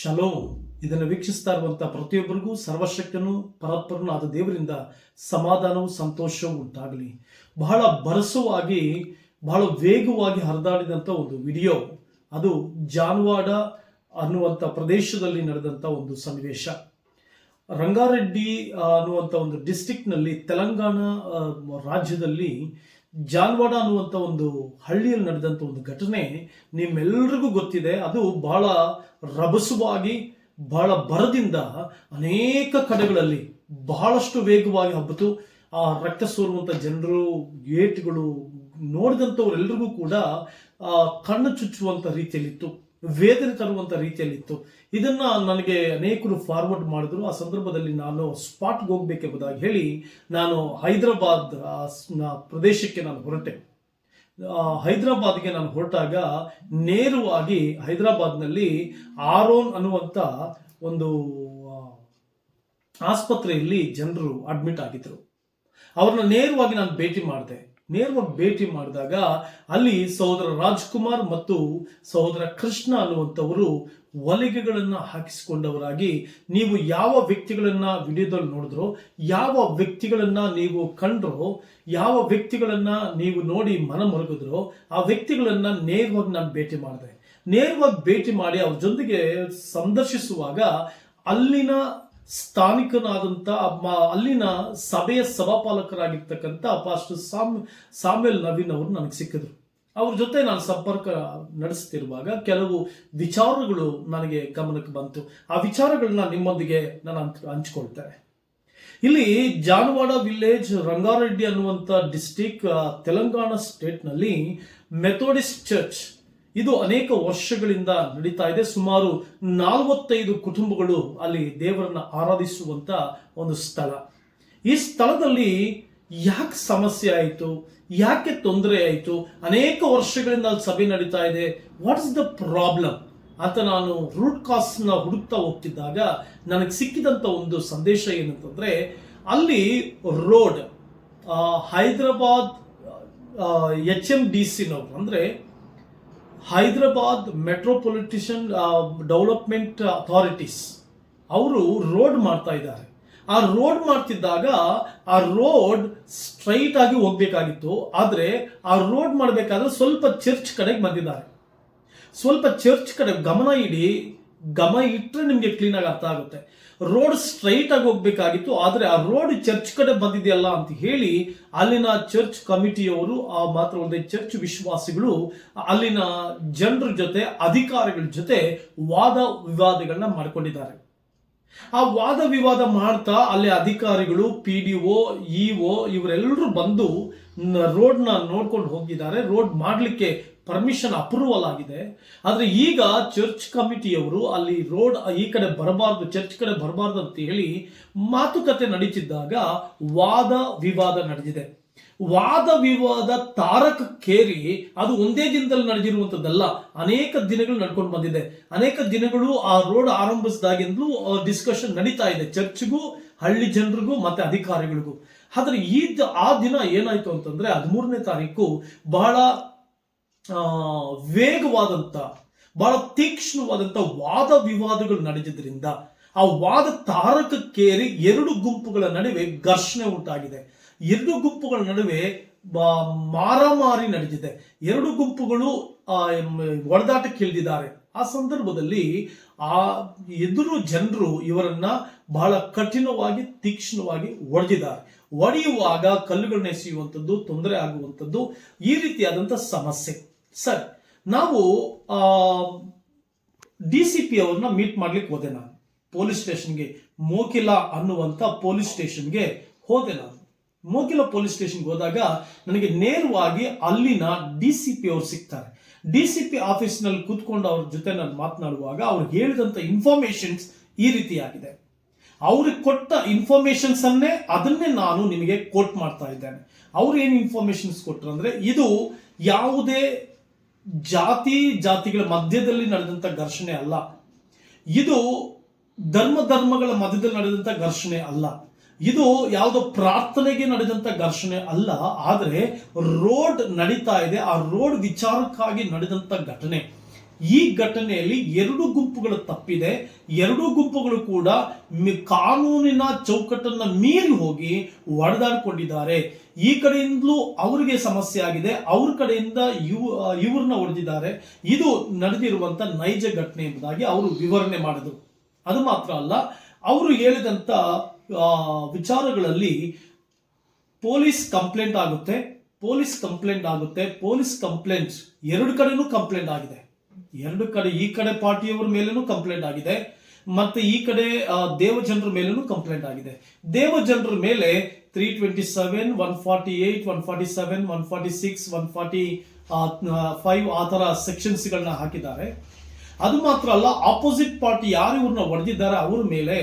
Shalom ಇದನ್ನು ವೀಕ್ಷಿಸ್ತಾ ಇರುವಂಥ ಪ್ರತಿಯೊಬ್ಬರಿಗೂ ಸರ್ವಶಕ್ತನು, ಪರಾತ್ಪರನು ಆದ ದೇವರಿಂದ ಸಮಾಧಾನವು, ಸಂತೋಷವೂ ಉಂಟಾಗಲಿ. ಬಹಳ ಭರಸವಾಗಿ, ಬಹಳ ವೇಗವಾಗಿ ಹರಿದಾಡಿದಂಥ ಒಂದು ವಿಡಿಯೋ. ಅದು ಜಾನ್ವಾಡ ಅನ್ನುವಂಥ ಪ್ರದೇಶದಲ್ಲಿ ನಡೆದಂಥ ಒಂದು ಸನ್ನಿವೇಶ. ರಂಗಾರೆಡ್ಡಿ ಅನ್ನುವಂಥ ಒಂದು ಡಿಸ್ಟಿಕ್ನಲ್ಲಿ ತೆಲಂಗಾಣ ರಾಜ್ಯದಲ್ಲಿ ಜಾನ್ವಾಡ ಅನ್ನುವಂಥ ಒಂದು ಹಳ್ಳಿಯಲ್ಲಿ ನಡೆದಂಥ ಒಂದು ಘಟನೆ ನಿಮ್ಮೆಲ್ಲರಿಗೂ ಗೊತ್ತಿದೆ. ಅದು ಬಹಳ ರಭಸವಾಗಿ, ಬಹಳ ಬರದಿಂದ ಅನೇಕ ಕಡೆಗಳಲ್ಲಿ ಬಹಳಷ್ಟು ವೇಗವಾಗಿ ಹಬ್ಬಿತು ಆ ರಕ್ತ ಸೋರುವಂಥ ಜನರು ಏಟ್ಗಳು ನೋಡಿದಂಥವರೆಲ್ಲರಿಗೂ ಕೂಡ ಕಣ್ಣು ಚುಚ್ಚುವಂಥ ರೀತಿಯಲ್ಲಿತ್ತು. ವೇದನೆ ತರುವಂಥ ರೀತಿಯಲ್ಲಿತ್ತು. ಇದನ್ನು ನನಗೆ ಅನೇಕರು ಫಾರ್ವರ್ಡ್ ಮಾಡಿದ್ರು. ಆ ಸಂದರ್ಭದಲ್ಲಿ ನಾನು ಸ್ಪಾಟ್ಗೆ ಹೋಗ್ಬೇಕೆಂಬುದಾಗಿ ಹೇಳಿ ನಾನು ಹೈದರಾಬಾದ್ ಪ್ರದೇಶಕ್ಕೆ ನಾನು ಹೊರಟೆ. ಹೈದರಾಬಾದ್ಗೆ ನಾನು ಹೊರಟಾಗ ನೇರವಾಗಿ ಹೈದರಾಬಾದ್ನಲ್ಲಿ ಆರೋನ್ ಅನ್ನುವಂಥ ಒಂದು ಆಸ್ಪತ್ರೆಯಲ್ಲಿ ಜನರು ಅಡ್ಮಿಟ್ ಆಗಿದ್ರು. ಅವ್ರನ್ನ ನೇರವಾಗಿ ನಾನು ಭೇಟಿ ಮಾಡಿದೆ. ನೇರವಾಗಿ ಭೇಟಿ ಮಾಡಿದಾಗ ಅಲ್ಲಿ ಸಹೋದರ ರಾಜ್ಕುಮಾರ್ ಮತ್ತು ಸಹೋದರ ಕೃಷ್ಣ ಅನ್ನುವಂಥವರು ಒಲಿಗೆಗಳನ್ನು ಹಾಕಿಸಿಕೊಂಡವರಾಗಿ ನೀವು ಯಾವ ವ್ಯಕ್ತಿಗಳನ್ನ ವಿಡಿಯೋದಲ್ಲಿ ನೋಡಿದ್ರೋ, ಯಾವ ವ್ಯಕ್ತಿಗಳನ್ನ ನೀವು ಕಂಡ್ರೋ, ಯಾವ ವ್ಯಕ್ತಿಗಳನ್ನ ನೀವು ನೋಡಿ ಮನ ಮರುಗಿದ್ರೋ ಆ ವ್ಯಕ್ತಿಗಳನ್ನ ನೇರವಾಗಿ ನಾನು ಭೇಟಿ ಮಾಡಿದೆ. ನೇರವಾಗಿ ಭೇಟಿ ಮಾಡಿ ಅವ್ರ ಜೊತೆಗೆ ಸಂದರ್ಶಿಸುವಾಗ ಅಲ್ಲಿನ ಸ್ಥಾನಿಕನಾದಂಥ ಅಲ್ಲಿನ ಸಭೆಯ ಸಭಾಪಾಲಕರಾಗಿರ್ತಕ್ಕಂಥ ಪಾಸ್ಟರ್ ಸಾಮ್, ಸಾಮ್ಯಲ್ ನವೀನ್ ಅವರು ನನಗೆ ಸಿಕ್ಕಿದ್ರು. ಅವ್ರ ಜೊತೆ ನಾನು ಸಂಪರ್ಕ ನಡೆಸ್ತಿರುವಾಗ ಕೆಲವು ವಿಚಾರಗಳು ನನಗೆ ಗಮನಕ್ಕೆ ಬಂತು. ಆ ವಿಚಾರಗಳನ್ನ ನಿಮ್ಮೊಂದಿಗೆ ನಾನು ಹಂಚ್- ಹಂಚ್ಕೊಳ್ತೇನೆ. ಇಲ್ಲಿ ಜಾನವಾಡ ವಿಲೇಜ್ ರಂಗಾರೆಡ್ಡಿ ಅನ್ನುವಂಥ ಡಿಸ್ಟಿಕ್ ತೆಲಂಗಾಣ ಸ್ಟೇಟ್ನಲ್ಲಿ ಮೆಥೋಡಿಸ್ಟ್ ಚರ್ಚ್ ಇದು ಅನೇಕ ವರ್ಷಗಳಿಂದ ನಡೀತಾ ಇದೆ. ಸುಮಾರು ನಲವತ್ತೈದು ಕುಟುಂಬಗಳು ಅಲ್ಲಿ ದೇವರನ್ನ ಆರಾಧಿಸುವಂತ ಒಂದು ಸ್ಥಳ. ಈ ಸ್ಥಳದಲ್ಲಿ ಯಾಕೆ ಸಮಸ್ಯೆ ಆಯಿತು? ಯಾಕೆ ತೊಂದರೆ ಆಯಿತು? ಅನೇಕ ವರ್ಷಗಳಿಂದ ಅಲ್ಲಿ ಸಭೆ ನಡೀತಾ ಇದೆ. ವಾಟ್ ಇಸ್ ದ ಪ್ರಾಬ್ಲಮ್ ಅಂತ ನಾನು ರೂಟ್ ಕಾಸ್ನ ಹುಡುಕ್ತಾ ಹೋಗ್ತಿದ್ದಾಗ ನನಗೆ ಸಿಕ್ಕಿದಂಥ ಒಂದು ಸಂದೇಶ ಏನಂತಂದ್ರೆ, ಅಲ್ಲಿ road Hyderabad H M D ಸಿನವರು ಅಂದರೆ ಹೈದರಾಬಾದ್ ಮೆಟ್ರೋಪೊಲಿಟಿಷನ್ ಡೆವಲಪ್ಮೆಂಟ್ ಅಥಾರಿಟೀಸ್ ಅವರು ರೋಡ್ ಮಾಡ್ತಾ ಇದ್ದಾರೆ. ಆ ರೋಡ್ ಮಾಡ್ತಿದ್ದಾಗ ಆ ರೋಡ್ ಸ್ಟ್ರೈಟ್ ಆಗಿ ಹೋಗ್ಬೇಕಾಗಿತ್ತು. ಆದರೆ ಆ ರೋಡ್ ಮಾಡಬೇಕಾದ್ರೆ ಸ್ವಲ್ಪ ಚರ್ಚ್ ಕಡೆಗೆ ಬಂದಿದ್ದಾರೆ. ಸ್ವಲ್ಪ ಚರ್ಚ್ ಕಡೆ ಗಮನ ಇಡಿ ಗಮನ ಇಟ್ಟರೆ ನಿಮಗೆ ಕ್ಲೀನ್ ಆಗಿ ಅರ್ಥ ಆಗುತ್ತೆ. ರೋಡ್ ಸ್ಟ್ರೈಟ್ ಆಗಿ ಹೋಗ್ಬೇಕಾಗಿತ್ತು, ಆದರೆ ಆ ರೋಡ್ ಚರ್ಚ್ ಕಡೆ ಬಂದಿದೆಯಲ್ಲ ಅಂತ ಹೇಳಿ ಅಲ್ಲಿನ ಚರ್ಚ್ ಕಮಿಟಿಯವರು ಆ ಮಾತ್ರವಲ್ಲದೆ ಚರ್ಚ್ ವಿಶ್ವಾಸಿಗಳು, ಅಲ್ಲಿನ ಜನರ ಜೊತೆ, ಅಧಿಕಾರಿಗಳ ಜೊತೆ ವಾದ ವಿವಾದಗಳನ್ನ ಮಾಡ್ಕೊಂಡಿದ್ದಾರೆ. ಆ ವಾದ ವಿವಾದ ಮಾಡ್ತಾ ಅಲ್ಲಿ ಅಧಿಕಾರಿಗಳು ಪಿ ಡಿ ಒ ಇಒ ಇವರೆಲ್ಲರೂ ಬಂದು ರೋಡ್ನ ನೋಡ್ಕೊಂಡು ಹೋಗಿದ್ದಾರೆ. ರೋಡ್ ಮಾಡಲಿಕ್ಕೆ ಪರ್ಮಿಷನ್ ಅಪ್ರೂವಲ್ ಆಗಿದೆ. ಆದರೆ ಈಗ ಚರ್ಚ್ ಕಮಿಟಿಯವರು ಅಲ್ಲಿ ರೋಡ್ ಈ ಕಡೆ ಬರಬಾರ್ದು ಚರ್ಚ್ ಕಡೆ ಬರಬಾರ್ದು ಅಂತ ಹೇಳಿ ಮಾತುಕತೆ ನಡೀತಿದ್ದಾಗ ವಾದ ವಿವಾದ ನಡೆದಿದೆ. ವಾದ ವಿವಾದ ತಾರಕಕ್ಕೇರಿ ಅದು ಒಂದೇ ದಿನದಲ್ಲಿ ನಡೆದಿರುವಂಥದ್ದಲ್ಲ ಅನೇಕ ದಿನಗಳು ನಡ್ಕೊಂಡು ಬಂದಿದೆ. ಅನೇಕ ದಿನಗಳು ಆ ರೋಡ್ ಆರಂಭಿಸಿದಾಗಿಂದಲೂ ಡಿಸ್ಕಷನ್ ನಡೀತಾ ಇದೆ. ಚರ್ಚ್ಗೂ, ಹಳ್ಳಿ ಜನರಿಗೂ, ಮತ್ತೆ ಅಧಿಕಾರಿಗಳಿಗೂ. ಆದ್ರೆ ಈ ಆ ದಿನ ಏನಾಯ್ತು ಅಂತಂದ್ರೆ, ಹದಿಮೂರನೇ ತಾರೀಕು ಬಹಳ ವೇಗವಾದಂತ, ಬಹಳ ತೀಕ್ಷ್ಣವಾದಂತ ವಾದ ವಿವಾದಗಳು ನಡೆದಿದ್ದರಿಂದ ಆ ವಾದ ತಾರಕಕ್ಕೇರಿ ಎರಡು ಗುಂಪುಗಳ ನಡುವೆ ಘರ್ಷಣೆ ಉಂಟಾಗಿದೆ. ಎರಡು ಗುಂಪುಗಳ ನಡುವೆ ಮಾರಾಮಾರಿ ನಡೆದಿದೆ. ಎರಡು ಗುಂಪುಗಳು ಹೊಡೆದಾಟಕ್ಕೆ ಇಳಿದಿದ್ದಾರೆ. ಆ ಸಂದರ್ಭದಲ್ಲಿ, ಆ ಎದುರು ಜನರು ಇವರನ್ನ ಬಹಳ ಕಠಿಣವಾಗಿ, ತೀಕ್ಷ್ಣವಾಗಿ ಹೊಡೆದಿದ್ದಾರೆ ಒಡೆಯುವಾಗ ಕಲ್ಲುಗಳನ್ನ ಎಸೆಯುವಂಥದ್ದು, ತೊಂದರೆ ಆಗುವಂಥದ್ದು ಈ ರೀತಿಯಾದಂಥ ಸಮಸ್ಯೆ. ಸರಿ, ನಾವು ಡಿ ಸಿ ಪಿ ಅವ್ರನ್ನ ಮೀಟ್ ಮಾಡ್ಲಿಕ್ಕೆ ಹೋದೆ ನಾನು. ಪೊಲೀಸ್ ಸ್ಟೇಷನ್ಗೆ, ಮೋಕಿಲಾ ಅನ್ನುವಂಥ ಪೊಲೀಸ್ ಸ್ಟೇಷನ್ಗೆ ಹೋದೆ ನಾನು. ಮೋಕಿಲ ಪೊಲೀಸ್ ಸ್ಟೇಷನ್ಗೆ ಹೋದಾಗ ನನಗೆ ನೇರವಾಗಿ ಅಲ್ಲಿನ ಡಿ ಸಿ ಪಿ ಅವ್ರು ಸಿಗ್ತಾರೆ. ಡಿ ಸಿ ಪಿ ಆಫೀಸ್ನಲ್ಲಿ ಕೂತ್ಕೊಂಡು ಅವ್ರ ಜೊತೆ ನಾನು ಮಾತನಾಡುವಾಗ ಅವ್ರು ಹೇಳಿದಂಥ ಇನ್ಫಾರ್ಮೇಶನ್ಸ್ ಈ ರೀತಿಯಾಗಿದೆ. ಅವ್ರಿಗೆ ಕೊಟ್ಟ ಇನ್ಫಾರ್ಮೇಶನ್ಸ್ ಅನ್ನೇ ಅದನ್ನೇ ನಾನು ನಿಮಗೆ ಕೋಟ್ ಮಾಡ್ತಾ ಇದ್ದೇನೆ. ಅವ್ರು ಏನು ಇನ್ಫಾರ್ಮೇಶನ್ಸ್ ಕೊಟ್ಟರು ಅಂದ್ರೆ ಇದು ಯಾವುದೇ ಜಾತಿ, ಜಾತಿಗಳ ಮಧ್ಯದಲ್ಲಿ ನಡೆದಂತ ಘರ್ಷಣೆ ಅಲ್ಲ. ಇದು ಧರ್ಮ ಧರ್ಮಗಳ ಮಧ್ಯದಲ್ಲಿ ನಡೆದಂತ ಘರ್ಷಣೆ ಅಲ್ಲ. ಇದು ಯಾವುದೋ ಪ್ರಾರ್ಥನೆಗೆ ನಡೆದಂತ ಘರ್ಷಣೆ ಅಲ್ಲ, ಆದರೆ ರೋಡ್ ನಡೀತಾ ಇದೆ, ಆ ರೋಡ್ ವಿಚಾರಕ್ಕಾಗಿ ನಡೆದಂತ ಘಟನೆ. ಈ ಘಟನೆಯಲ್ಲಿ ಎರಡು ಗುಂಪುಗಳು ತಪ್ಪಿದೆ, ಎರಡು ಗುಂಪುಗಳು ಕೂಡ ಕಾನೂನಿನ ಚೌಕಟ್ಟನ್ನ ಮೀರಿ ಹೋಗಿ ಹೊಡೆದಾಡ್ಕೊಂಡಿದ್ದಾರೆ ಈ ಕಡೆಯಿಂದಲೂ ಅವರಿಗೆ ಸಮಸ್ಯೆ ಆಗಿದೆ, ಅವ್ರ ಕಡೆಯಿಂದ ಇವ್ ಇವ್ರನ್ನ ಹೊಡೆದಿದ್ದಾರೆ ಇದು ನಡೆದಿರುವಂತ ನೈಜ ಘಟನೆ ಎಂಬುದಾಗಿ ಅವರು ವಿವರಣೆ ಮಾಡಿದರು. ಅದು ಮಾತ್ರ ಅಲ್ಲ, ಅವರು ಹೇಳಿದಂತ ವಿಚಾರಗಳಲ್ಲಿ ಪೊಲೀಸ್ ಕಂಪ್ಲೇಂಟ್ ಆಗುತ್ತೆ, ಪೊಲೀಸ್ ಕಂಪ್ಲೇಂಟ್ ಆಗುತ್ತೆ, ಪೊಲೀಸ್ ಕಂಪ್ಲೇಂಟ್ ಎರಡು ಕಡೆನೂ ಕಂಪ್ಲೇಂಟ್ ಆಗಿದೆ. ಎರಡು ಕಡೆ ಈ ಕಡೆ ಪಾರ್ಟಿಯವರ ಮೇಲೇನೂ ಕಂಪ್ಲೇಂಟ್ ಆಗಿದೆ, ಮತ್ತೆ ಈ ಕಡೆ ದೇವ ಜನರ ಮೇಲೂ ಕಂಪ್ಲೇಂಟ್ ಆಗಿದೆ. ದೇವಜನರ ಮೇಲೆ three twenty seven one forty eight one forty seven one forty six one forty five ಆ ಥರ ಸೆಕ್ಷನ್ಸ್ಗಳನ್ನ ಹಾಕಿದ್ದಾರೆ. ಅದು ಮಾತ್ರ ಅಲ್ಲ ಆಪೋಸಿಟ್ ಪಾರ್ಟಿ ಯಾರು ಇವ್ರನ್ನ ಹೊಡೆದಿದ್ದಾರೆ ಅವ್ರ ಮೇಲೆ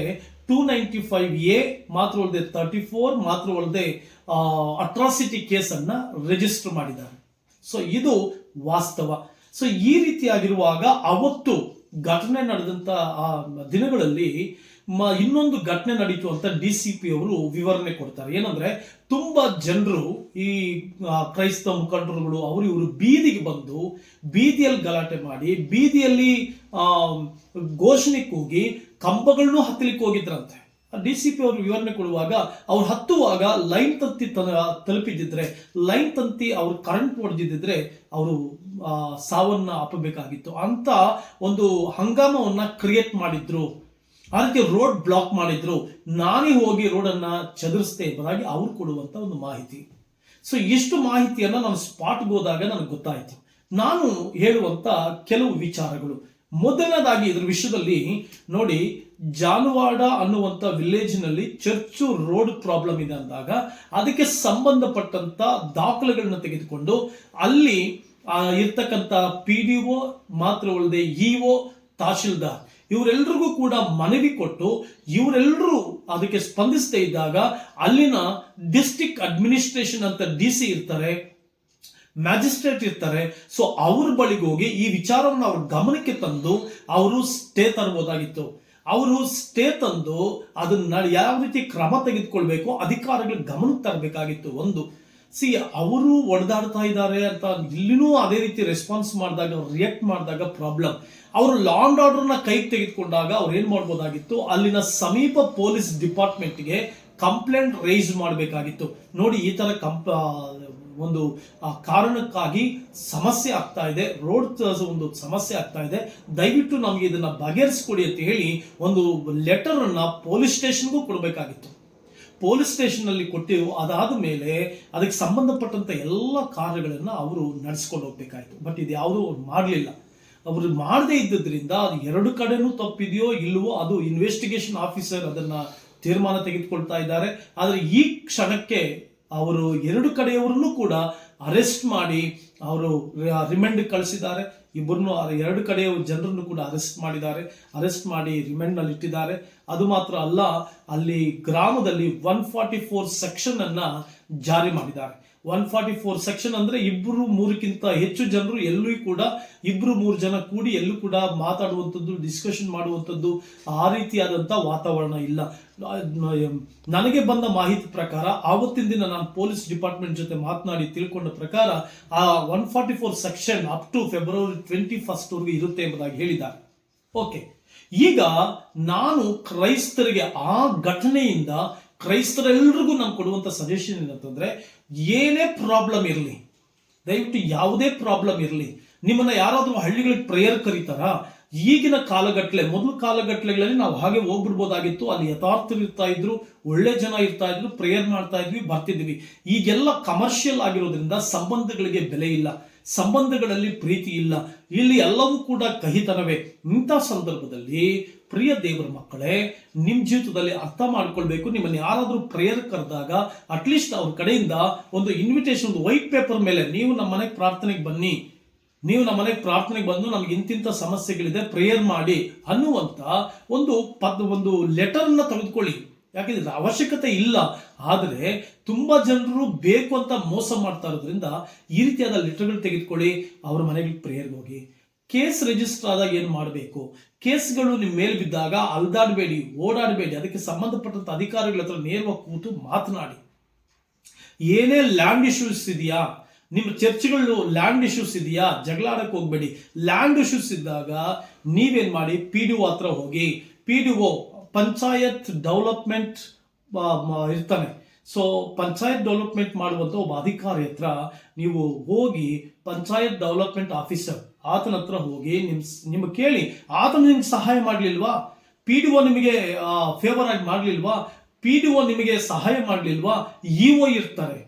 ಟೂ ನೈಂಟಿ ಫೈವ್ ಎ ಮಾತ್ರ ಅಲ್ಲದೆ ತರ್ಟಿ ಫೋರ್ ಮಾತ್ರ ಅಲ್ಲದೆ ಅಟ್ರಾಸಿಟಿ ಕೇಸನ್ನು ರಿಜಿಸ್ಟರ್ ಮಾಡಿದ್ದಾರೆ. ಸೊ ಇದು ವಾಸ್ತವ. ಸೊ ಈ ರೀತಿಯಾಗಿರುವಾಗ ಅವತ್ತು ಘಟನೆ ನಡೆದಂತ, ಆ, ದಿನಗಳಲ್ಲಿ ಇನ್ನೊಂದು ಘಟನೆ ನಡೀತು ಅಂತ ಡಿ ಸಿ ಪಿ ಅವರು ವಿವರಣೆ ಕೊಡ್ತಾರೆ. ಏನಂದ್ರೆ, ತುಂಬಾ ಜನರು ಈ ಕ್ರೈಸ್ತ ಮುಖಂಡರುಗಳು, ಅವರು ಇವರು ಬೀದಿಗೆ ಬಂದು ಬೀದಿಯಲ್ಲಿ ಗಲಾಟೆ ಮಾಡಿ, ಬೀದಿಯಲ್ಲಿ ಘೋಷಣೆ ಕೂಗಿ ಕಂಬಗಳನ್ನು ಹತ್ತಲಿಕ್ಕೆ ಹೋಗಿದ್ರಂತೆ. ಡಿ ಸಿ ಪಿ ಅವರು ವಿವರಣೆ ಕೊಡುವಾಗ ಅವ್ರು ಹತ್ತುವಾಗ ಲೈನ್ ತಂತಿ ತಲುಪಿದ್ದಿದ್ರೆ, ಲೈನ್ ತಂತಿ ಅವ್ರು ಕರೆಂಟ್ ಹೊಡೆದಿದ್ದಿದ್ರೆ ಅವರು ಸಾವನ್ನ ಅಪ್ಪಬೇಕಾಗಿತ್ತು ಅಂತ ಒಂದು ಹಂಗಾಮವನ್ನು ಕ್ರಿಯೇಟ್ ಮಾಡಿದ್ರು. ಆ ರೀತಿ ರೋಡ್ ಬ್ಲಾಕ್ ಮಾಡಿದ್ರು. ನಾನೇ ಹೋಗಿ ರೋಡನ್ನ ಚದುರಿಸ್ತೆ ಎಂಬುದಾಗಿ ಅವ್ರು ಕೊಡುವಂತ ಒಂದು ಮಾಹಿತಿ. ಸೊ ಇಷ್ಟು ಮಾಹಿತಿಯನ್ನ ನಾನು ಸ್ಪಾಟ್ಗೆ ಹೋದಾಗ ನನಗೆ ಗೊತ್ತಾಯಿತು. ನಾನು ಹೇಳುವಂತ ಕೆಲವು ವಿಚಾರಗಳು. ಮೊದಲನೇದಾಗಿ ಇದ್ರ ವಿಷಯದಲ್ಲಿ ನೋಡಿ, ಜಾನುವಾಡ ಅನ್ನುವಂತ ವಿಲೇಜ್ನಲ್ಲಿ ಚರ್ಚು ರೋಡ್ ಪ್ರಾಬ್ಲಮ್ ಇದೆ ಅಂದಾಗ, ಅದಕ್ಕೆ ಸಂಬಂಧಪಟ್ಟಂತ ದಾಖಲೆಗಳನ್ನ ತೆಗೆದುಕೊಂಡು ಅಲ್ಲಿ ಇರ್ತಕ್ಕಂಥ ಪಿ ಡಿ ಒ ಮಾತ್ರವಲ್ಲದೆ ಇ ಒ ತಹಶೀಲ್ದಾರ್ ಇವರೆಲ್ಲರಿಗೂ ಕೂಡ ಮನವಿ ಕೊಟ್ಟು ಇವರೆಲ್ಲರೂ ಅದಕ್ಕೆ ಸ್ಪಂದಿಸದೇ ಇದ್ದಾಗ ಅಲ್ಲಿನ ಡಿಸ್ಟಿಕ್ ಅಡ್ಮಿನಿಸ್ಟ್ರೇಷನ್ ಅಂತ ಡಿ ಸಿ ಇರ್ತಾರೆ. ಮ್ಯಾಜಿಸ್ಟ್ರೇಟ್ ಇರ್ತಾರೆ. ಸೊ ಅವ್ರ ಬಳಿಗೆ ಹೋಗಿ ಈ ವಿಚಾರವನ್ನು ಅವ್ರ ಗಮನಕ್ಕೆ ತಂದು ಅವರು ಸ್ಟೇ ತರಬಹುದಾಗಿತ್ತು ಅವರು ಸ್ಟೇ ತಂದು ಅದನ್ನ ಯಾವ ರೀತಿ ಕ್ರಮ ತೆಗೆದುಕೊಳ್ಬೇಕು ಅಧಿಕಾರಿಗಳ ಗಮನಕ್ಕೆ ತರಬೇಕಾಗಿತ್ತು ಒಂದು. ಸಿ ಅವರು ಒಡೆದಾಡ್ತಾ ಇದ್ದಾರೆ ಅಂತ ಇಲ್ಲಿನೂ ಅದೇ ರೀತಿ ರೆಸ್ಪಾನ್ಸ್ ಮಾಡಿದಾಗ ರಿಯಾಕ್ಟ್ ಮಾಡಿದಾಗ ಪ್ರಾಬ್ಲಮ್ ಅವರು ಲಾ ಅಂಡ್ ಆರ್ಡರ್ನ ಕೈಗೆ ತೆಗೆದುಕೊಂಡಾಗ ಅವ್ರು ಏನು ಮಾಡ್ಬೋದಾಗಿತ್ತು? ಅಲ್ಲಿನ ಸಮೀಪ ಪೊಲೀಸ್ ಡಿಪಾರ್ಟ್ಮೆಂಟ್ಗೆ ಕಂಪ್ಲೇಂಟ್ ರೈಸ್ ಮಾಡಬೇಕಾಗಿತ್ತು. ನೋಡಿ, ಈ ತರ ಕಂಪ್ ಒಂದು ಕಾರಣಕ್ಕಾಗಿ ಸಮಸ್ಯೆ ಆಗ್ತಾ ಇದೆ. ರೋಡ್ ಒಂದು ಸಮಸ್ಯೆ ಆಗ್ತಾ ಇದೆ. ದಯವಿಟ್ಟು ನಮಗೆ ಇದನ್ನ ಬಗೆಹರಿಸ್ಕೊಡಿ ಅಂತ ಹೇಳಿ ಒಂದು ಲೆಟರ್ ಅನ್ನ ಪೊಲೀಸ್ ಸ್ಟೇಷನ್ಗೂ ಕೊಡಬೇಕಾಗಿತ್ತು. ಪೊಲೀಸ್ ಸ್ಟೇಷನ್ ಅಲ್ಲಿ ಅದಾದ ಮೇಲೆ ಅದಕ್ಕೆ ಸಂಬಂಧಪಟ್ಟಂತ ಎಲ್ಲ ಕಾರ್ಯಗಳನ್ನು ಅವರು ನಡೆಸ್ಕೊಂಡು ಹೋಗ್ಬೇಕಾಯ್ತು. ಬಟ್ ಇದು ಯಾವುದೂ ಅವ್ರು ಮಾಡಲಿಲ್ಲ. ಅವರು ಮಾಡದೇ ಇದ್ದದ್ರಿಂದ ಅದು ಎರಡು ಕಡೆನೂ ತಪ್ಪಿದೆಯೋ ಇಲ್ಲವೋ ಅದು ಇನ್ವೆಸ್ಟಿಗೇಷನ್ ಆಫೀಸರ್ ಅದನ್ನ ತೀರ್ಮಾನ ತೆಗೆದುಕೊಳ್ತಾ ಇದ್ದಾರೆ. ಆದರೆ ಈ ಕ್ಷಣಕ್ಕೆ ಅವರು ಎರಡು ಕಡೆಯವರನ್ನು ಕೂಡ ಅರೆಸ್ಟ್ ಮಾಡಿ ಅವರು ರಿಮೆಂಡ್ ಕಳಿಸಿದ್ದಾರೆ. ಇಬ್ಬರನ್ನು ಎರಡು ಕಡೆಯ ಜನರನ್ನು ಕೂಡ ಅರೆಸ್ಟ್ ಮಾಡಿದ್ದಾರೆ. ಅರೆಸ್ಟ್ ಮಾಡಿ ರಿಮೆಂಡ್ನಲ್ಲಿ ಇಟ್ಟಿದ್ದಾರೆ. ಅದು ಮಾತ್ರ ಅಲ್ಲ, ಅಲ್ಲಿ ಗ್ರಾಮದಲ್ಲಿ ಒನ್ ಫಾರ್ಟಿ ಫೋರ್ ಸೆಕ್ಷನ್ ಅನ್ನ ಜಾರಿ ಮಾಡಿದ್ದಾರೆ. ಒನ್ ಫಾರ್ಟಿ ಫೋರ್ ಸೆಕ್ಷನ್ ಅಂದ್ರೆ ಇಬ್ಬರು ಮೂರಕ್ಕಿಂತ ಹೆಚ್ಚು ಜನರು ಎಲ್ಲೂ ಕೂಡ ಇಬ್ಬರು ಮೂರು ಜನ ಕೂಡಿ ಎಲ್ಲೂ ಕೂಡ ಮಾತಾಡುವಂಥದ್ದು ಡಿಸ್ಕಷನ್ ಮಾಡುವಂಥದ್ದು ಆ ರೀತಿಯಾದಂಥ ವಾತಾವರಣ ಇಲ್ಲ. ನನಗೆ ಬಂದ ಮಾಹಿತಿ ಪ್ರಕಾರ ಆವತ್ತಿನ ದಿನ ನಾನು ಪೊಲೀಸ್ ಡಿಪಾರ್ಟ್ಮೆಂಟ್ ಜೊತೆ ಮಾತನಾಡಿ ತಿಳ್ಕೊಂಡ ಪ್ರಕಾರ ಆ one forty four section up to February twenty first ವರೆಗೂ ಇರುತ್ತೆ ಎಂಬುದಾಗಿ ಹೇಳಿದ್ದಾರೆ. ಓಕೆ ಈಗ ನಾನು ಕ್ರೈಸ್ತರಿಗೆ ಆ ಘಟನೆಯಿಂದ ಕ್ರೈಸ್ತರೆಲ್ಲರಿಗೂ ನಾನು ಕೊಡುವಂತ ಸಜೆಷನ್ ಏನಂತಂದ್ರೆ, ಏನೇ ಪ್ರಾಬ್ಲಮ್ ಇರಲಿ, ದಯವಿಟ್ಟು ಯಾವುದೇ ಪ್ರಾಬ್ಲಮ್ ಇರಲಿ, ನಿಮ್ಮನ್ನ ಯಾರಾದರೂ ಹಳ್ಳಿಗಳಿಗೆ ಪ್ರೇಯರ್ ಕರೀತಾರಾ, ಈಗಿನ ಕಾಲಗಟ್ಟಲೆ ಮೊದಲು ಕಾಲಗಟ್ಟಲೆಗಳಲ್ಲಿ ನಾವು ಹಾಗೆ ಹೋಗ್ಬಿಡ್ಬೋದಾಗಿತ್ತು, ಅಲ್ಲಿ ಯಥಾರ್ಥ ಇರ್ತಾ ಇದ್ರು, ಒಳ್ಳೆ ಜನ ಇರ್ತಾ ಇದ್ರು ಪ್ರೇಯರ್ ಮಾಡ್ತಾ ಇದ್ವಿ, ಬರ್ತಿದ್ವಿ. ಈಗೆಲ್ಲ ಕಮರ್ಷಿಯಲ್ ಆಗಿರೋದ್ರಿಂದ ಸಂಬಂಧಗಳಿಗೆ ಬೆಲೆ ಇಲ್ಲ, ಸಂಬಂಧಗಳಲ್ಲಿ ಪ್ರೀತಿ ಇಲ್ಲ, ಇಲ್ಲಿ ಎಲ್ಲವೂ ಕೂಡ ಕಹಿತನವೇ. ಇಂಥ ಸಂದರ್ಭದಲ್ಲಿ ಪ್ರಿಯ ದೇವರ ಮಕ್ಕಳೇ ನಿಮ್ಮ ಜೀವಿತದಲ್ಲಿ ಅರ್ಥ ಮಾಡ್ಕೊಳ್ಬೇಕು. ನಿಮ್ಮನ್ನ ಯಾರಾದರೂ ಪ್ರೇಯರ್ ಕರೆದಾಗ ಅಟ್ಲೀಸ್ಟ್ ಅವ್ರ ಕಡೆಯಿಂದ ಒಂದು ಇನ್ವಿಟೇಷನ್ ಒಂದು ವೈಟ್ ಪೇಪರ್ ಮೇಲೆ ನೀವು ನಮ್ಮ ಮನೆಗೆ ಪ್ರಾರ್ಥನೆಗೆ ಬನ್ನಿ. ನೀವು ನಮ್ಮ ಮನೆಗೆ ಪ್ರಾರ್ಥನೆಗೆ ಬಂದು ನಮ್ಗೆ ಇಂತಿಂತ ಸಮಸ್ಯೆಗಳಿದೆ, ಪ್ರೇಯರ್ ಮಾಡಿ ಅನ್ನುವಂತ ಒಂದು ಪದ್, ಒಂದು ಲೆಟರ್ನ ತೆಗೆದುಕೊಳ್ಳಿ. ಯಾಕೆಂದ್ರೆ ಅವಶ್ಯಕತೆ ಇಲ್ಲ. ಆದರೆ ತುಂಬಾ ಜನರು ಬೇಕು ಅಂತ ಮೋಸ ಮಾಡ್ತಾ ಇರೋದ್ರಿಂದ ಈ ರೀತಿಯಾದ ಲೆಟರ್ಗಳು ತೆಗೆದುಕೊಳ್ಳಿ, ಅವ್ರ ಮನೆಗೆ ಪ್ರೇಯರ್ಗೆ ಹೋಗಿ. ಕೇಸ್ ರಿಜಿಸ್ಟರ್ ಆದಾಗ ಏನು ಮಾಡಬೇಕು? ಕೇಸ್ಗಳು ನಿಮ್ಮ ಮೇಲೆ ಬಿದ್ದಾಗ ಅಲ್ದಾಡಬೇಡಿ, ಓಡಾಡಬೇಡಿ, ಅದಕ್ಕೆ ಸಂಬಂಧಪಟ್ಟಂತ ಅಧಿಕಾರಿಗಳ ಹತ್ರ ನೇರವಾಗಿ ಕೂತು ಮಾತನಾಡಿ. ಏನೇ ಲ್ಯಾಂಡ್ ಇಶ್ಯೂಸ್ ಇದೆಯಾ ನಿಮ್ಮ ಚರ್ಚ್ಗಳು ಲ್ಯಾಂಡ್ ಇಶ್ಯೂಸ್ ಇದೆಯಾ ಜಗಳಾಡಕ್ಕೆ ಹೋಗ್ಬೇಡಿ. ಲ್ಯಾಂಡ್ ಇಶ್ಯೂಸ್ ಇದ್ದಾಗ ನೀವೇನು ಮಾಡಿ? ಪಿ ಡಿ ಒ ಹತ್ರ ಹೋಗಿ P D O panchayat development ಇರ್ತಾನೆ. ಸೊ ಪಂಚಾಯತ್ ಡೆವಲಪ್ಮೆಂಟ್ ಮಾಡುವಂತ ಒಬ್ಬ ಅಧಿಕಾರಿ ಹತ್ರ ನೀವು ಹೋಗಿ ಪಂಚಾಯತ್ ಡೆವಲಪ್ಮೆಂಟ್ ಆಫೀಸರ್ ಆತನ ಹತ್ರ ಹೋಗಿ ನಿಮ್ ನಿಮ್ಗೆ ಕೇಳಿ, ಆತನು ನಿಮ್ಗೆ ಸಹಾಯ ಮಾಡ್ಲಿಲ್ವಾ? ಪಿ ಡಿ ಒ ನಿಮಗೆ ಫೇವರ್ ಆಗಿ ಮಾಡ್ಲಿಲ್ವಾ? ಪಿ ಡಿ ಒ ನಿಮಗೆ ಸಹಾಯ ಮಾಡ್ಲಿಲ್ವಾ? ಇ ಒ ಇರ್ತಾರೆ.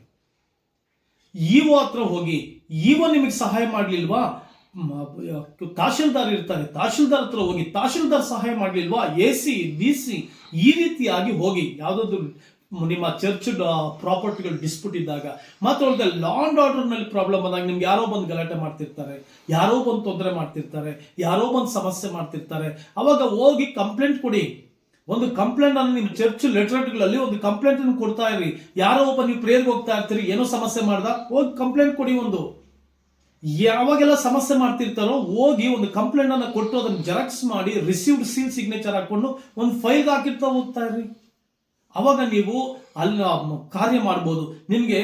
ಇ ಒ ಹತ್ರ ಹೋಗಿ, ಇ ಒ ನಿಮಗೆ ಸಹಾಯ ಮಾಡ್ಲಿಲ್ವಾ? ತಹಶೀಲ್ದಾರ್ ಇರ್ತಾರೆ. ತಹಶೀಲ್ದಾರ್ ಹತ್ರ ಹೋಗಿ, ತಹಶೀಲ್ದಾರ್ ಸಹಾಯ ಮಾಡ್ಲಿಲ್ವಾ? ಎ ಸಿ ಡಿ ಸಿ, ಈ ರೀತಿಯಾಗಿ ಹೋಗಿ, ಯಾವುದಾದ್ರು ನಿಮ್ಮ ಚರ್ಚ್ ಪ್ರಾಪರ್ಟಿಗಳು ಡಿಸ್ಪ್ಯೂಟ್ ಇದ್ದಾಗ, ಮಾತ್ರ ಅಲ್ಲದೆ ಲಾ ಅಂಡ್ ಆರ್ಡರ್ನಲ್ಲಿ ಪ್ರಾಬ್ಲಮ್ ಆದಾಗ ನಿಮ್ಗೆ ಯಾರೋ ಬಂದು ಗಲಾಟೆ ಮಾಡ್ತಿರ್ತಾರೆ, ಯಾರೋ ಬಂದು ತೊಂದರೆ ಮಾಡ್ತಿರ್ತಾರೆ, ಯಾರೋ ಬಂದು ಸಮಸ್ಯೆ ಮಾಡ್ತಿರ್ತಾರೆ. ಅವಾಗ ಹೋಗಿ ಕಂಪ್ಲೇಂಟ್ ಕೊಡಿ. ಒಂದು ಕಂಪ್ಲೇಂಟ್ ಅನ್ನು ನಿಮ್ಮ ಚರ್ಚ್ ಲೆಟರ್ಗಳಲ್ಲಿ ಒಂದು ಕಂಪ್ಲೇಂಟ್ ಅನ್ನು ಕೊಡ್ತಾ ಇರಿ. ಯಾರೋ ಒಬ್ಬ ನೀವು ಪ್ರೇರ್ಗೆ ಹೋಗ್ತಾ ಇರ್ತೀರಿ, ಏನೋ ಸಮಸ್ಯೆ ಮಾಡ್ದ, ಹೋಗಿ ಕಂಪ್ಲೇಂಟ್ ಕೊಡಿ ಒಂದು. ಯಾವಾಗೆಲ್ಲ ಸಮಸ್ಯೆ ಮಾಡ್ತಿರ್ತಾರೋ, ಹೋಗಿ ಒಂದು ಕಂಪ್ಲೇಂಟ್ ಅನ್ನು ಕೊಟ್ಟು ಅದನ್ನ ಜೆರಾಕ್ಸ್ ಮಾಡಿ ರಿಸೀವ್ಡ್ ಸೀಲ್ ಸಿಗ್ನೇಚರ್ ಹಾಕೊಂಡು ಒಂದು ಫೈಲ್ ಹಾಕಿರ್ತಾ ಹೋಗ್ತಾ ಇರ್ರಿ ಅವಾಗ ನೀವು ಅಲ್ಲಿ ಕಾರ್ಯ ಮಾಡ್ಬೋದು. ನಿಮಗೆ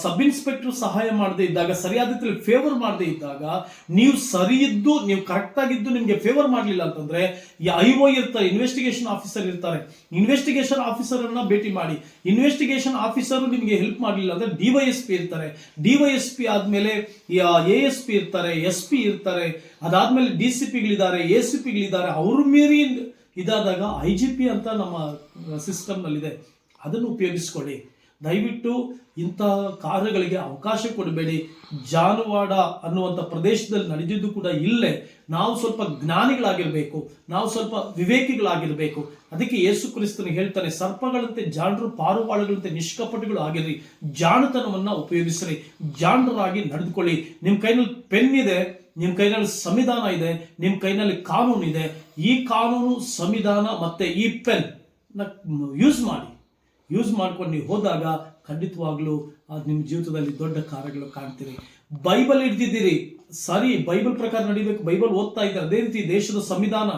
ಸಬ್ ಇನ್ಸ್ಪೆಕ್ಟರ್ ಸಹಾಯ ಮಾಡದೇ ಇದ್ದಾಗ ಸರಿಯಾದ ರೀತಿಯಲ್ಲಿ ಫೇವರ್ ಮಾಡದೇ ಇದ್ದಾಗ, ನೀವು ಸರಿ ಇದ್ದು ನೀವು ಕರೆಕ್ಟ್ ಆಗಿದ್ದು ನಿಮಗೆ ಫೇವರ್ ಮಾಡಲಿಲ್ಲ ಅಂತಂದ್ರೆ ಐ ಒ ಇರ್ತಾರೆ ಇನ್ವೆಸ್ಟಿಗೇಷನ್ ಆಫೀಸರ್ ಇರ್ತಾರೆ. ಇನ್ವೆಸ್ಟಿಗೇಷನ್ ಆಫೀಸರ್ ಅನ್ನ ಭೇಟಿ ಮಾಡಿ. ಇನ್ವೆಸ್ಟಿಗೇಷನ್ ಆಫೀಸರ್ ನಿಮಗೆ ಹೆಲ್ಪ್ ಮಾಡಲಿಲ್ಲ ಅಂದ್ರೆ ಡಿವೈಎಸ್ಪಿ ಇರ್ತಾರೆ. ಡಿವೈಎಸ್ಪಿ ಆದ್ಮೇಲೆ ಎ ಎಸ್ ಪಿ ಇರ್ತಾರೆ ಎಸ್ ಪಿ ಇರ್ತಾರೆ. ಅದಾದ್ಮೇಲೆ ಡಿ ಸಿ ಪಿಗಳಿದ್ದಾರೆ ಎ ಸಿ ಪಿಗಳಿದ್ದಾರೆ ಅವ್ರ ಮೀರಿ ಇದಾದಾಗ ಐ ಜಿ ಪಿ ಅಂತ ನಮ್ಮ ಸಿಸ್ಟಮ್ನಲ್ಲಿದೆ ಅದನ್ನು ಉಪಯೋಗಿಸ್ಕೊಳ್ಳಿ. ದಯವಿಟ್ಟು ಇಂಥ ಕಾರ್ಯಗಳಿಗೆ ಅವಕಾಶ ಕೊಡಬೇಡಿ. ಜಾನುವಾಡ ಅನ್ನುವಂಥ ಪ್ರದೇಶದಲ್ಲಿ ನಡೆದಿದ್ದು ಕೂಡ ಇಲ್ಲೇ. ನಾವು ಸ್ವಲ್ಪ ಜ್ಞಾನಿಗಳಾಗಿರಬೇಕು. ನಾವು ಸ್ವಲ್ಪ ವಿವೇಕಿಗಳಾಗಿರಬೇಕು. ಅದಕ್ಕೆ ಯೇಸು ಕ್ರಿಸ್ತನು ಹೇಳ್ತಾನೆ, ಸರ್ಪಗಳಂತೆ ಜಾಣರು ಪಾರುವಾಳಗಳಂತೆ ನಿಷ್ಕಪಟುಗಳು ಆಗಿರ್ರಿ. ಜಾಣತನವನ್ನು ಉಪಯೋಗಿಸ್ರಿ. ಜಾಣರಾಗಿ ನಡೆದುಕೊಳ್ಳಿ. ನಿಮ್ಮ ಕೈನಲ್ಲಿ ಪೆನ್ ಇದೆ ನಿಮ್ಮ ಕೈನಲ್ಲಿ ಸಂವಿಧಾನ ಇದೆ ನಿಮ್ಮ ಕೈನಲ್ಲಿ ಕಾನೂನು ಇದೆ. ಈ ಕಾನೂನು, ಸಂವಿಧಾನ ಮತ್ತೆ ಈ ಪೆನ್ ಯೂಸ್ ಮಾಡಿ. ಯೂಸ್ ಮಾಡ್ಕೊಂಡು ನೀವು ಹೋದಾಗ ಖಂಡಿತವಾಗ್ಲೂ ನಿಮ್ಮ ಜೀವಿತದಲ್ಲಿ ದೊಡ್ಡ ಕಾರ್ಯಗಳು ಕಾಣ್ತೀರಿ ಬೈಬಲ್ ಹಿಡ್ದಿದ್ದೀರಿ. ಸರಿ, ಬೈಬಲ್ ಪ್ರಕಾರ ನಡಿಬೇಕು. ಬೈಬಲ್ ಓದ್ತಾ ಇದ್ದಾರೆ. ಅದೇ ರೀತಿ ದೇಶದ ಸಂವಿಧಾನ,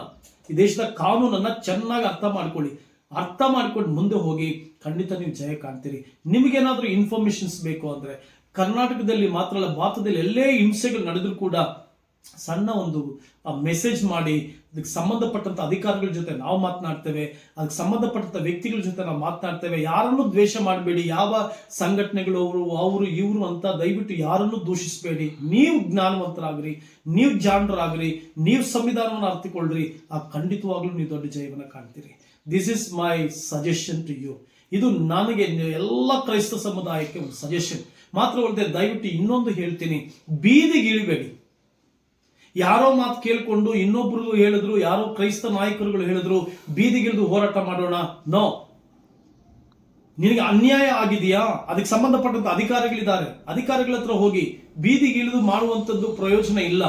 ಈ ದೇಶದ ಕಾನೂನನ್ನ ಚೆನ್ನಾಗಿ ಅರ್ಥ ಮಾಡ್ಕೊಳ್ಳಿ. ಅರ್ಥ ಮಾಡ್ಕೊಂಡು ಮುಂದೆ ಹೋಗಿ ಖಂಡಿತ ನೀವು ಜಯ ಕಾಣ್ತೀರಿ. ನಿಮಗೇನಾದ್ರೂ ಇನ್ಫಾರ್ಮೇಷನ್ಸ್ ಬೇಕು ಅಂದ್ರೆ, ಕರ್ನಾಟಕದಲ್ಲಿ ಮಾತ್ರ ಅಲ್ಲ, ಭಾರತದಲ್ಲಿ ಎಲ್ಲೇ ಹಿಂಸೆಗಳು ನಡೆದರೂ ಕೂಡ ಸಣ್ಣ ಒಂದು ಮೆಸೇಜ್ ಮಾಡಿ ಅದಕ್ಕೆ ಸಂಬಂಧಪಟ್ಟಂತ ಅಧಿಕಾರಿಗಳ ಜೊತೆ ನಾವು ಮಾತನಾಡ್ತೇವೆ, ಅದಕ್ಕೆ ಸಂಬಂಧಪಟ್ಟಂತ ವ್ಯಕ್ತಿಗಳ ಜೊತೆ ನಾವು ಮಾತನಾಡ್ತೇವೆ. ಯಾರನ್ನು ದ್ವೇಷ ಮಾಡಬೇಡಿ. ಯಾವ ಸಂಘಟನೆಗಳು ಅವರು ಅವರು, ಇವರು ಅಂತ ದಯವಿಟ್ಟು ಯಾರನ್ನು ದೂಷಿಸಬೇಡಿ. ನೀವು ಜ್ಞಾನವಂತರಾಗ್ರಿ, ನೀವು ಜಾಣರಾಗ್ರಿ, ನೀವು ಸಂವಿಧಾನವನ್ನು ಅರ್ಥಿಕೊಳ್ಳ್ರಿ ಆ ಖಂಡಿತವಾಗ್ಲೂ ನೀವು ದೊಡ್ಡ ಜಯವನ್ನು ಕಾಣ್ತೀರಿ. This is my suggestion to you ಇದು ನನಗೆ ಎಲ್ಲ ಕ್ರೈಸ್ತ ಸಮುದಾಯಕ್ಕೆ ಒಂದು ಸಜೆಷನ್ ಮಾತ್ರವಲ್ಲದೆ ದಯವಿಟ್ಟು ಇನ್ನೊಂದು ಹೇಳ್ತೀನಿ. ಬೀದಿಗೆ ಇಳಿಬೇಡಿ ಯಾರೋ ಮಾತು ಕೇಳ್ಕೊಂಡು ಇನ್ನೊಬ್ರು ಹೇಳಿದ್ರು, ಯಾರೋ ಕ್ರೈಸ್ತ ನಾಯಕರುಗಳು ಹೇಳಿದ್ರು, ಬೀದಿಗಿಳಿದು ಹೋರಾಟ ಮಾಡೋಣ? ನೋ ನಿನಗೆ ಅನ್ಯಾಯ ಆಗಿದೆಯಾ? ಅದಕ್ಕೆ ಸಂಬಂಧಪಟ್ಟಂತ ಅಧಿಕಾರಿಗಳಿದ್ದಾರೆ. ಅಧಿಕಾರಿಗಳ ಹತ್ರ ಹೋಗಿ ಬೀದಿಗಿಳಿದು ಮಾಡುವಂತದ್ದು ಪ್ರಯೋಜನ ಇಲ್ಲ.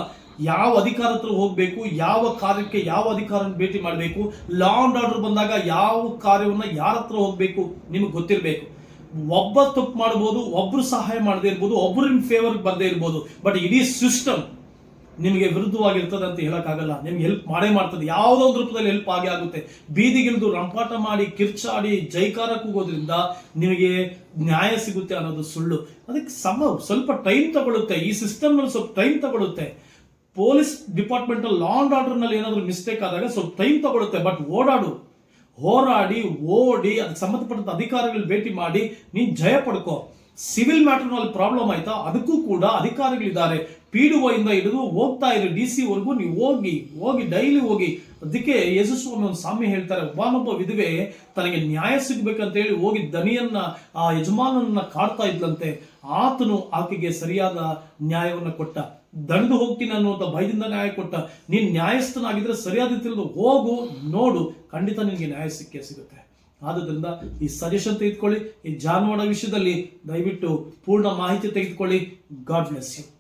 ಯಾವ ಅಧಿಕಾರ ಹತ್ರ ಹೋಗಬೇಕು, ಯಾವ ಕಾರ್ಯಕ್ಕೆ ಯಾವ ಅಧಿಕಾರ ಭೇಟಿ ಮಾಡಬೇಕು ಲಾ ಅಂಡ್ ಆರ್ಡರ್ ಬಂದಾಗ ಯಾವ ಕಾರ್ಯವನ್ನ ಯಾರ ಹತ್ರ ಹೋಗಬೇಕು, ನಿಮಗೆ ಗೊತ್ತಿರಬೇಕು. ಒಬ್ಬ ತಪ್ಪು ಮಾಡ್ಬೋದು, ಒಬ್ರು ಸಹಾಯ ಮಾಡದೇ ಇರ್ಬೋದು, ಒಬ್ರು ಇನ್ ಫೇವರ್ ಬರ್ದೇ ಇರ್ಬೋದು. ಬಟ್ ಇಡೀ ಸಿಸ್ಟಮ್ ನಿಮಗೆ ವಿರುದ್ಧವಾಗಿರ್ತದೆ ಅಂತ ಹೇಳೋಕ್ಕಾಗಲ್ಲ. ನಿಮ್ಗೆ ಹೆಲ್ಪ್ ಮಾಡೇ ಮಾಡ್ತದೆ. ಯಾವುದೋ ಒಂದು ರೂಪದಲ್ಲಿ ಹೆಲ್ಪ್ ಆಗೇ ಆಗುತ್ತೆ. ಬೀದಿಗಿಳಿದು ರಂಪಾಟ ಮಾಡಿ, ಕಿರ್ಚಾಡಿ, ಜೈಕಾರ ಕೂಗೋದ್ರಿಂದ ನಿಮಗೆ ನ್ಯಾಯ ಸಿಗುತ್ತೆ ಅನ್ನೋದು ಸುಳ್ಳು. ಅದಕ್ಕೆ ಸಮ ಸ್ವಲ್ಪ ಟೈಮ್ ತಗೊಳುತ್ತೆ. ಈ ಸಿಸ್ಟಮ್ನಲ್ಲಿ ಸ್ವಲ್ಪ ಟೈಮ್ ತಗೊಳುತ್ತೆ. ಪೊಲೀಸ್ ಡಿಪಾರ್ಟ್ಮೆಂಟ್ ಲಾ ಅಂಡ್ ಆರ್ಡರ್ನಲ್ಲಿ ಏನಾದರೂ ಮಿಸ್ಟೇಕ್ ಆದಾಗ ಸ್ವಲ್ಪ ಟೈಮ್ ತಗೊಳುತ್ತೆ. ಬಟ್ ಓಡಾಡು. ಹೋರಾಡಿ, ಓಡಿ, ಅದಕ್ಕೆ ಸಂಬಂಧಪಟ್ಟಂತ ಅಧಿಕಾರಿಗಳು ಭೇಟಿ ಮಾಡಿ, ನೀನು ಜಯ ಪಡ್ಕೋ. ಸಿವಿಲ್ ಮ್ಯಾಟರ್ನಲ್ಲಿ ಪ್ರಾಬ್ಲಮ್ ಆಯ್ತಾ? ಅದಕ್ಕೂ ಕೂಡ ಅಧಿಕಾರಿಗಳಿದ್ದಾರೆ. ಪಿ ಡಿ ಇಂದ ಹಿಡಿದು ಹೋಗ್ತಾ ಇರೋ ಡಿ ಸಿ ವರೆಗೂ ನೀವು ಹೋಗಿ ಹೋಗಿ ಡೈಲಿ ಹೋಗಿ, ಅದಕ್ಕೆ ಯೇಸುಸ್ವಾಮಿ ಒಂದು ಸ್ವಾಮಿ ಹೇಳ್ತಾರೆ ಒಬ್ಬನೊಬ್ಬ ವಿಧವೆ ತನಗೆ ನ್ಯಾಯ ಸಿಗ್ಬೇಕಂತ ಹೇಳಿ ಹೋಗಿ ದನಿಯನ್ನ, ಆ ಯಜಮಾನನ್ನ ಕಾಡ್ತಾ ಇದ್ಲಂತೆ. ಆತನು ಆಕೆಗೆ ಸರಿಯಾದ ನ್ಯಾಯವನ್ನ ಕೊಟ್ಟ. ದಣಿದು ಹೋಗ್ತೀನಿ ಅನ್ನುವಂಥ ಭಯದಿಂದ ನ್ಯಾಯ ಕೊಟ್ಟ. ನೀನು ನ್ಯಾಯಸ್ಥನಾಗಿದ್ರೆ ಸರಿಯಾದ ರೀತಿಯಲ್ಲಿ ಹೋಗು, ನೋಡು, ಖಂಡಿತ ನಿನಗೆ ನ್ಯಾಯ ಸಿಕ್ಕೇ ಸಿಗುತ್ತೆ. ಆದುದರಿಂದ ಈ ಸಜೆಷನ್ ತೆಗೆದುಕೊಳ್ಳಿ. ಈ ಜಾನುವಾರ ವಿಷಯದಲ್ಲಿ ದಯವಿಟ್ಟು ಪೂರ್ಣ ಮಾಹಿತಿ ತೆಗೆದುಕೊಳ್ಳಿ. God bless you